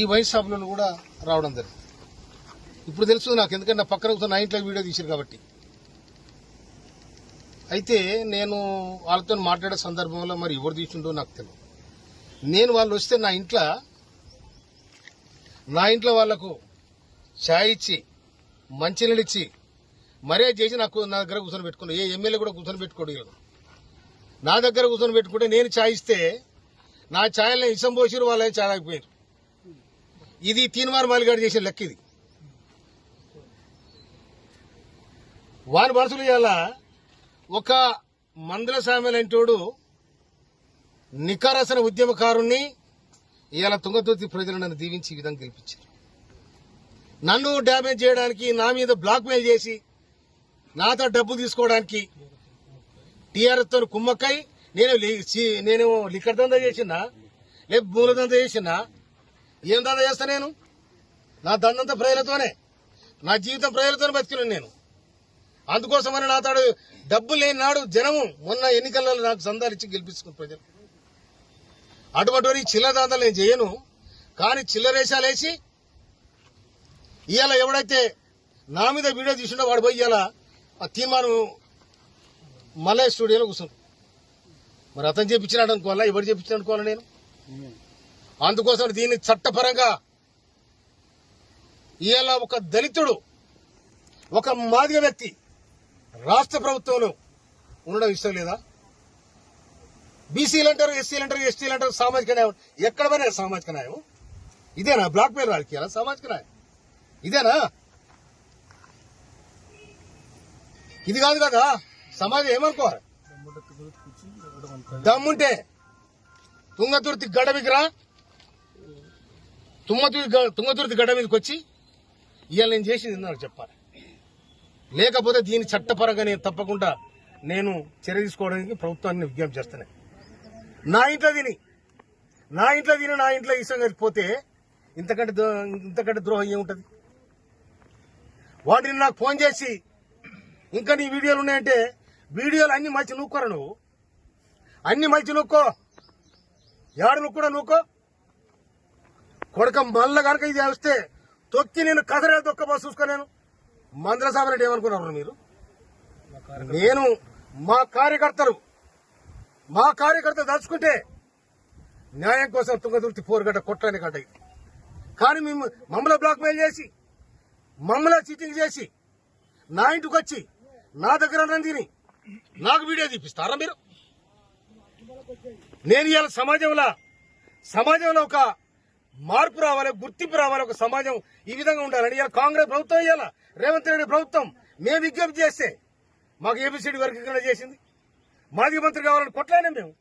ఈ వైన్ షాపులను కూడా రావడం జరిగింది. ఇప్పుడు తెలుసు నాకు ఎందుకంటే నా పక్కన కూర్చొని నా ఇంట్లో వీడియో తీశారు కాబట్టి. అయితే నేను వాళ్ళతో మాట్లాడే సందర్భంలో మరి ఎవరు తీసిండో నాకు తెలియదు. నేను వాళ్ళు వస్తే నా ఇంట్లో నా ఇంట్లో వాళ్ళకు ఛాయ్ ఇచ్చి మంచినీళ్ళు ఇచ్చి మర్యాద చేసి నాకు నా దగ్గర కూర్చొని పెట్టుకున్నాను ఏ ఎమ్మెల్యే కూడా కూర్చొని పెట్టుకోడు నా దగ్గర కూర్చొని పెట్టుకుంటే నేను ఛాయ్ ఇస్తే నా ఛాయల్ని ఇసం పోసిరు వాళ్ళే ఛాయ్ తాగిపోయారు. ఇది తీన్మార్ మాలిగాడు చేసే లెక్క ఇది. వారి మనసులు ఇవాళ ఒక మందల సామెలంటోడు నికారసన ఉద్యమకారుణ్ణి ఇవాళ తుంగతుర్తి ప్రజలు నన్ను దీవించి ఈ విధంగా గెలిపించారు. నన్ను డ్యామేజ్ చేయడానికి నా మీద బ్లాక్ మెయిల్ చేసి నాతో డబ్బు తీసుకోవడానికి టీఆర్ఎస్తో కుమ్మక్కై నేను లి- నేను లిక్కర్ దందా చేసినా లేక మూలదందా చేసినా ఏం దాదా చేస్తా నేను? నా దండంతా ప్రజలతోనే. నా జీవితం ప్రజలతోనే బతికినాను నేను. అందుకోసమని నా తాడు డబ్బు లేని నాడు జనము మొన్న ఎన్నికలలో నాకు సందాలు ఇచ్చి గెలిపించుకున్న ప్రజలు. అటువంటి చిల్లర దాదాలు నేను చేయను. కానీ చిల్లరేషాలు వేసి ఇవాళ ఎవడైతే నా మీద వీడియో తీసుండో వాడు పోయి ఇవాళ ఆ తీర్మానం మలయ స్టూడియోలో కూర్చుంటాడు మరి అతను చేపించినాడు అనుకోవాలా? ఎవరు చేపించాడు అనుకోవాలా నేను. అందుకోసం దీన్ని చట్టపరంగా ఇవాళ ఒక దళితుడు ఒక మాదిగ వ్యక్తి రాష్ట్ర ప్రభుత్వంలో ఉండడం ఇష్టం లేదా? బీసీలు అంటారు ఎస్సీలు అంటారు ఎస్టీలు అంటారు సామాజిక న్యాయం. ఎక్కడ పోయినా సామాజిక న్యాయం. ఇదేనా? బ్లాక్ మెయిల్ రాజకీయాల సామాజిక న్యాయం. ఇదేనా? ఇది కాదు కదా సమాజం ఏమనుకోవాలి? దమ్ముంటే తుంగతుర్తి గడ్డ మీదకి రా తుమ్మతుర్తి తుంగతుర్తి గడ్డ మీదకి వచ్చి ఇవాళ నేను చేసింది నాకు చెప్పాలి. లేకపోతే దీని చట్టపరంగా నేను తప్పకుండా నేను చర్య తీసుకోవడానికి ప్రభుత్వాన్ని విజ్ఞప్తి చేస్తాను. నా ఇంట్లో తిని నా ఇంట్లో తిని నా ఇంట్లో ఇష్టం పోతే ఇంతకంటే ద్రో- ఇంతకంటే ద్రోహం ఏముంటుంది? వాటిని నాకు ఫోన్ చేసి ఇంకా నీ వీడియోలు ఉన్నాయంటే వీడియోలు అన్ని మంచి నూక్కోరా నువ్వు? అన్ని మంచి నూక్కో. ఏడు నువ్వు కూడా నూక్కో. కొడక మళ్ళా కనుక ఇది వస్తే తొక్కి నేను కదరే తొక్క చూసుకోలేను నేను. మందల సాబరెడ్డి ఏమనుకున్నారు మీరు? నేను మా కార్యకర్తలు మా కార్యకర్తలు దాచుకుంటే న్యాయం కోసం తుంగతుర్తి పోరుగడ్డ కొట్టని గడ్డ ఇది. కానీ మేము మమ్మల్ని బ్లాక్ మెయిల్ చేసి మమ్మల్ని చీటింగ్ చేసి నా ఇంటికి వచ్చి నా దగ్గర తిని నాకు వీడియో తీపిస్తారా మీరు? నేను ఇవాళ సమాజంలో సమాజంలో ఒక మార్పు రావాలి గుర్తింపు రావాలి ఒక సమాజం ఈ విధంగా ఉండాలని ఇలా కాంగ్రెస్ ప్రభుత్వం ఇవ్వాలా రేవంత్ రెడ్డి ప్రభుత్వం మేము విజ్ఞప్తి చేస్తే మాకు ఏబిసిడి వర్గీకరణ చేసింది. మాదిగ మంత్రి కావాలని కొట్లానే మేము.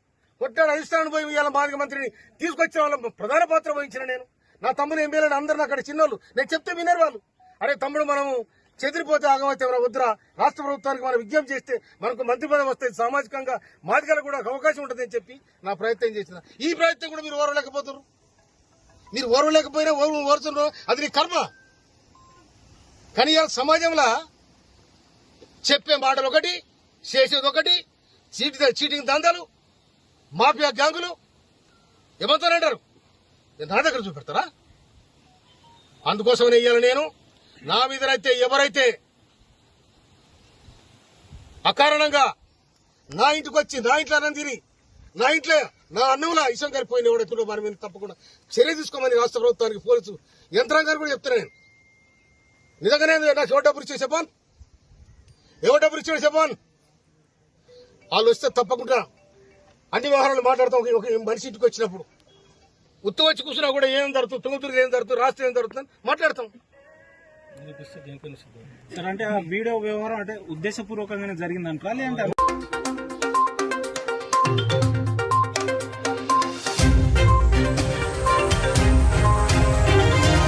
కొట్లాడి అధిష్టానం పోయి ఇవాళ మాదిగ మంత్రిని తీసుకొచ్చిన వాళ్ళ ప్రధాన పాత్ర వహించిన నేను. నా తమ్ముడు ఎంపీలను అందరు అక్కడ చిన్నోళ్ళు. నేను చెప్తే వినరు వాళ్ళు. అరే తమ్ముడు మనము చెదిరిపోతే ఆగమైతే మన వద్దురా. రాష్ట్ర ప్రభుత్వానికి మనం విజ్ఞప్తి చేస్తే మనకు మంత్రి పదవి వస్తుంది సామాజికంగా మాదిగలకు కూడా ఒక అవకాశం ఉంటుందని చెప్పి నా ప్రయత్నం చేసిన. ఈ ప్రయత్నం కూడా మీరు ఓరలేకపోతున్నారు మీరు ఓర్వలేకపోయినా ఓర్వ ఓరుతున్నారు అది నీ కర్మ. కానీ ఇవాళ సమాజంలో చెప్పే మాటలు ఒకటి చేసేది ఒకటి చీటి చీటింగ్ దందాలు మాఫియా గ్యాంగులు ఏమంటారంటారు నా దగ్గర చూపెడతారా? అందుకోసమని ఇయ్యాలి నేను. నా మీదనైతే ఎవరైతే అకారణంగా నా ఇంటికి వచ్చి నా ఇంట్లో అన్నం తిని నా ఇంట్లో నా అన్నంలో ఇష్టం కలిపోయిన ఎవడైతుండో వారి మీద తప్పకుండా. చర్య తీసుకోమని రాష్ట్ర ప్రభుత్వానికి పోలీసు యంత్రాంగాన్ని కూడా చెప్తున్నా నేను. నిజంగానే నాకు ఎవరు డబ్బులు ఇచ్చాడు చెప్పాను? ఎవరు డబ్బులు ఇచ్చాడు చెప్పాను? వాళ్ళు వస్తే తప్పకుండా అన్ని వ్యవహారాలు మాట్లాడతాం. ఒక- మనిషి ఇంటికి వచ్చినప్పుడు. ఉత్తు వచ్చి కూర్చున్నా కూడా ఏం జరుగుతుంది? తుంగతురు ఏం జరుగుతుంది? రాష్ట్రం ఏం జరుగుతుంది మాట్లాడతాం. సార్ అంటే ఆ వీడియో వ్యవహారం అంటే ఉద్దేశపూర్వకంగానే జరిగిందంటారా? లేదంటే